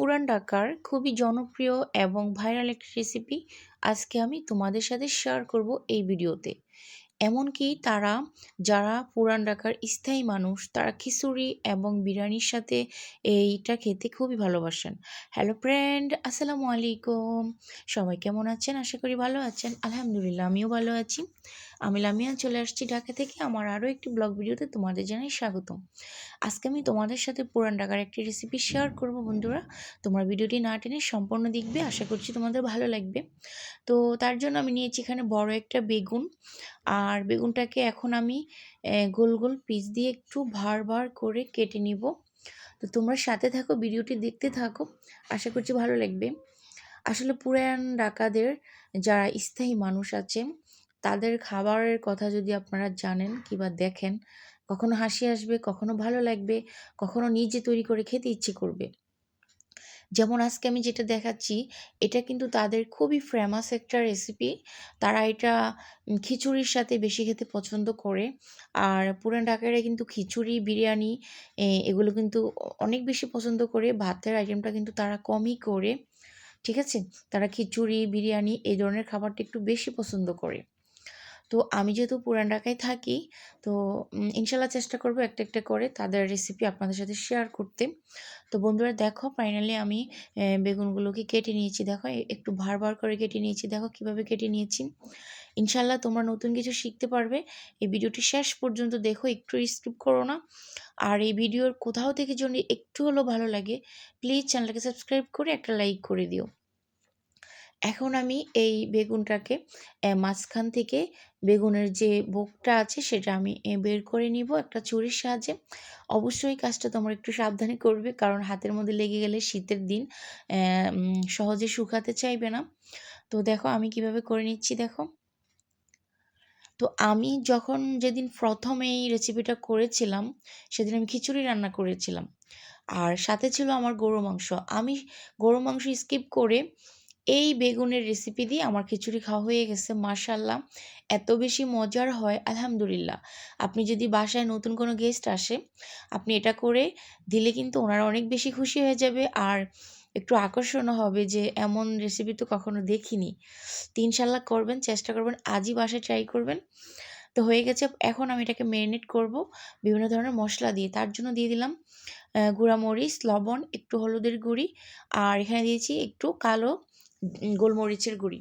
পুরান ঢাকার খুবই জনপ্রিয় এবং ভাইরাল একটি রেসিপি আজকে আমি তোমাদের সাথে শেয়ার করব এই ভিডিওতে। এমনকি তারা, যারা পুরান ঢাকার স্থায়ী মানুষ, তারা খিচুড়ি এবং বিরিয়ানির সাথে এইটা খেতে খুবই ভালোবাসেন। হ্যালো ফ্রেন্ড আসসালামু আলাইকুম। সবাই কেমন আছেন? আশা করি ভালো আছেন। আলহামদুলিল্লাহ, আমিও ভালো আছি। আমি লামিয়া চলে আসছি ঢাকা থেকে। আমার আরও একটি ব্লগ ভিডিওতে তোমাদের জানাই স্বাগতম। আজকে আমি তোমাদের সাথে পুরান ঢাকার একটি রেসিপি শেয়ার করব বন্ধুরা। তোমার ভিডিওটি না টেনে সম্পূর্ণ দেখবে। আশা করছি তোমাদের ভালো লাগবে। তো তার জন্য আমি নিয়েছি এখানে বড় একটা বেগুন। আর বেগুনটাকে এখন আমি গোল গোল পিস দিয়ে একটু ভার ভার করে কেটে নিব। তো তোমরা সাথে থাকো, ভিডিওটি দেখতে থাকো। আশা করছি ভালো লাগবে। আসলে পুরান ঢাকাদের যারা স্থায়ী মানুষ আছে তাদের খাবারের কথা যদি আপনারা জানেন কিংবা দেখেন, কখনো হাসি আসবে, কখনো ভালো লাগবে, কখনো নিজে তৈরি করে খেতে ইচ্ছে করবে। যেমন আজকে আমি যেটা দেখাচ্ছি, এটা কিন্তু তাদের খুবই ফেমাস একটা রেসিপি তারা এটা খিচুড়ির সাথে বেশি খেতে পছন্দ করে। আর পুরান ঢাকাইরা কিন্তু খিচুড়ি, বিরিয়ানি এগুলো কিন্তু অনেক বেশি পছন্দ করে। ভাতের আইটেমটা কিন্তু তারা কমই করে। ঠিক আছে? তারা খিচুড়ি, বিরিয়ানি এই ধরনের খাবারটা একটু বেশি পছন্দ করে। তো আমি যেহেতু পুরান ঢাকায় থাকি, তো ইনশাল্লাহ চেষ্টা করব একটা একটা করে তাদের রেসিপি আপনাদের সাথে শেয়ার করতে। তো বন্ধুরা দেখো ফাইনালি আমি বেগুনগুলোকে কেটে নিয়েছি। দেখো একটু ভার ভার করে কেটে নিয়েছি। দেখো, কীভাবে কেটে নিয়েছি। ইনশাল্লাহ তোমরা নতুন কিছু শিখতে পারবে। এই ভিডিওটি শেষ পর্যন্ত দেখো, একটু স্কিপ করো না। আর এই ভিডিওর কোথাও থেকে যদি একটু হলেও ভালো লাগে প্লিজ চ্যানেলটাকে সাবস্ক্রাইব করে একটা লাইক করে দিও। এখন আমি এই বেগুনটাকে মাঝখান থেকে বেগুনের যে বোকটা আছে সেটা আমি বের করে নিব একটা ছুরির সাহায্যে। অবশ্যই কাজটা তোমরা একটু সাবধানে করবে কারণ হাতের মধ্যে লেগে গেলে শীতের দিন সহজে শুকাতে চাইবে না। তো দেখো আমি কীভাবে করে নিচ্ছি দেখো। তো আমি যখন যেদিন প্রথম এই রেসিপিটা করেছিলাম, সেদিন আমি খিচুড়ি রান্না করেছিলাম। আর সাথে ছিল আমার গরু মাংস। আমি গরু মাংস স্কিপ করে এই বেগুনের রেসিপি দিয়ে আমার খিচুড়ি খাওয়া হয়ে গেছে মার্শাল্লাহ এত বেশি মজার হয়, আলহামদুলিল্লাহ। আপনি যদি বাসায় নতুন কোনো গেস্ট আসে, আপনি এটা করে দিলে কিন্তু ওনারা অনেক বেশি খুশি হয়ে যাবে আর একটু আকর্ষণও হবে যে এমন রেসিপি তো কখনো দেখিনি। তিন সাল্লা করবেন, চেষ্টা করবেন, আজই বাসায় ট্রাই করবেন। তো হয়ে গেছে, এখন আমি এটাকে ম্যারিনেট করব, বিভিন্ন ধরনের মশলা দিয়ে। তার জন্য দিয়ে দিলাম গুঁড়ামরিচ, লবণ, একটু হলুদের গুঁড়ি, আর এখানে দিয়েছি একটু কালো গোলমরিচের গুঁড়ি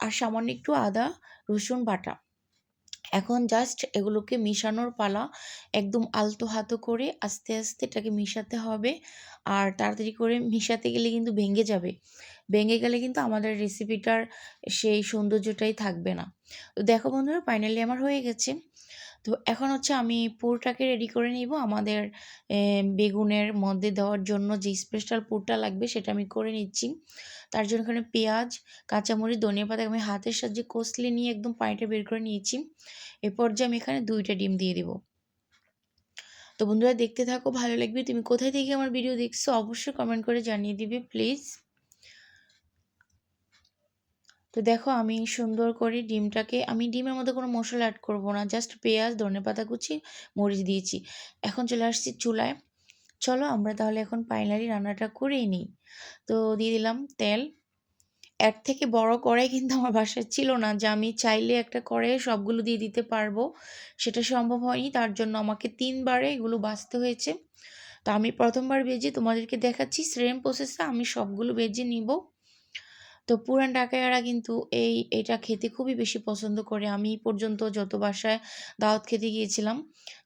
আর সামান্য একটু আদা, রসুন বাটা। এখন জাস্ট এগুলোকে মিশানোর পালা একদম আলতো হাতো করে আস্তে আস্তে এটাকে মিশাতে হবে আর তাড়াতাড়ি করে মিশাতে গেলে কিন্তু ভেঙে যাবে। ভেঙে গেলে কিন্তু আমাদের রেসিপিটার সেই সৌন্দর্যটাই থাকবে না। তো দেখো বন্ধুরা ফাইনালি আমার হয়ে গেছে। তো এখন হচ্ছে আমি পুরটাকে রেডি করে নিব। আমাদের বেগুনের মধ্যে দেওয়ার জন্য যে স্পেশাল পুরটা লাগবে সেটা আমি করে নিচ্ছি। তার জন্য এখানে পেঁয়াজ, কাঁচামরিচ ধনিয়া পাতা আমি হাতের সাহায্যে কষলে নিয়ে একদম পানিটা বের করে নিয়েছি। এরপর যে আমি এখানে দুইটা ডিম দিয়ে দিব। তো বন্ধুরা দেখতে থাকো, ভালো লাগবে। তুমি কোথায় থেকে আমার ভিডিও দেখছ অবশ্যই কমেন্ট করে জানিয়ে দিবে প্লিজ তো দেখো আমি সুন্দর করে ডিমটাকে, আমি ডিমের মধ্যে কোনো মশলা অ্যাড করব না জাস্ট পেঁয়াজ, ধনে পাতা কুচি, মরিচ দিয়েছি। এখন চলে আসছি চুলায়। চলো আমরা তাহলে এখন ফাইনালি রান্নাটা করেই নিই। তো দিয়ে দিলাম তেল। এর থেকে বড় কড়াই কিন্তু আমার বাসায় ছিল না, যে আমি চাইলে একটা কড়াইয়ে সবগুলো দিয়ে দিতে পারব। সেটা সম্ভব হয়নি, তার জন্য আমাকে তিনবারে এগুলো বাঁচতে হয়েছে। তো আমি প্রথমবার বেজে তোমাদেরকে দেখাচ্ছি সেম প্রসেসে আমি সবগুলো বেজে নিব। তো পুরান ঢাকাইয়ারা কিন্তু এই, এটা খেতে খুবই বেশি পছন্দ করে। আমি পর্যন্ত যত বাসায় দাওয়াত খেতে গিয়েছিলাম,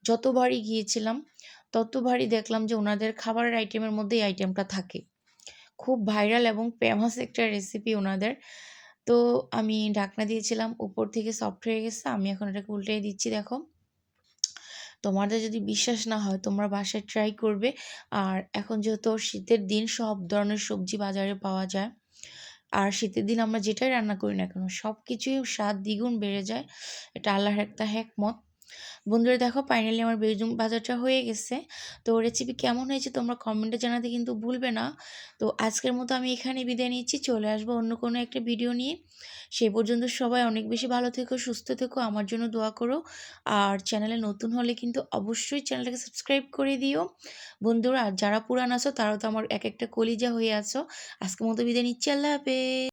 যতবারই গিয়েছিলাম, ততবারই দেখলাম যে ওনাদের খাবারের আইটেমের মধ্যে এই আইটেমটা থাকে। খুব ভাইরাল এবং ফেমাস একটা রেসিপি ওনাদের। তো আমি ঢাকনা দিয়েছিলাম, উপর থেকে সফট হয়ে গেছে, আমি এখন এটাকে উল্টে দিচ্ছি, দেখো। তোমাদের যদি বিশ্বাস না হয়, তোমরা বাসায় ট্রাই করবে। আর এখন যেহেতু শীতের দিন, সব ধরনের সবজি বাজারে পাওয়া যায়। আর শীতের দিন আমরা যেটাই রান্না করি না কেন সব কিছুই স্বাদ দ্বিগুণ বেড়ে যায়। এটা আল্লাহর একটা হ্যাকমত বন্ধুরা দেখো ফাইনালি আমার বেগুন ভাজাটা হয়ে গেছে। তো রেসিপি কেমন হয়েছে তোমরা কমেন্টে জানাতে কিন্তু ভুলবে না। তো আজকের মতো আমি এখানে বিদায় নিচ্ছি, চলে আসব অন্য কোনো একটা ভিডিও নিয়ে। সেই পর্যন্ত সবাই অনেক বেশি ভালো থেকো, সুস্থ থেকো, আমার জন্য দোয়া করো। আর চ্যানেলে নতুন হলে কিন্তু অবশ্যই চ্যানেলটাকে সাবস্ক্রাইব করে দিও। বন্ধুরা, আর যারা পুরান আছো তারাও তো আমার এক একটা কলিজা হয়ে আছো। আজকের মতো বিদায় নিচ্ছি, আল্লাহ হাফেজ।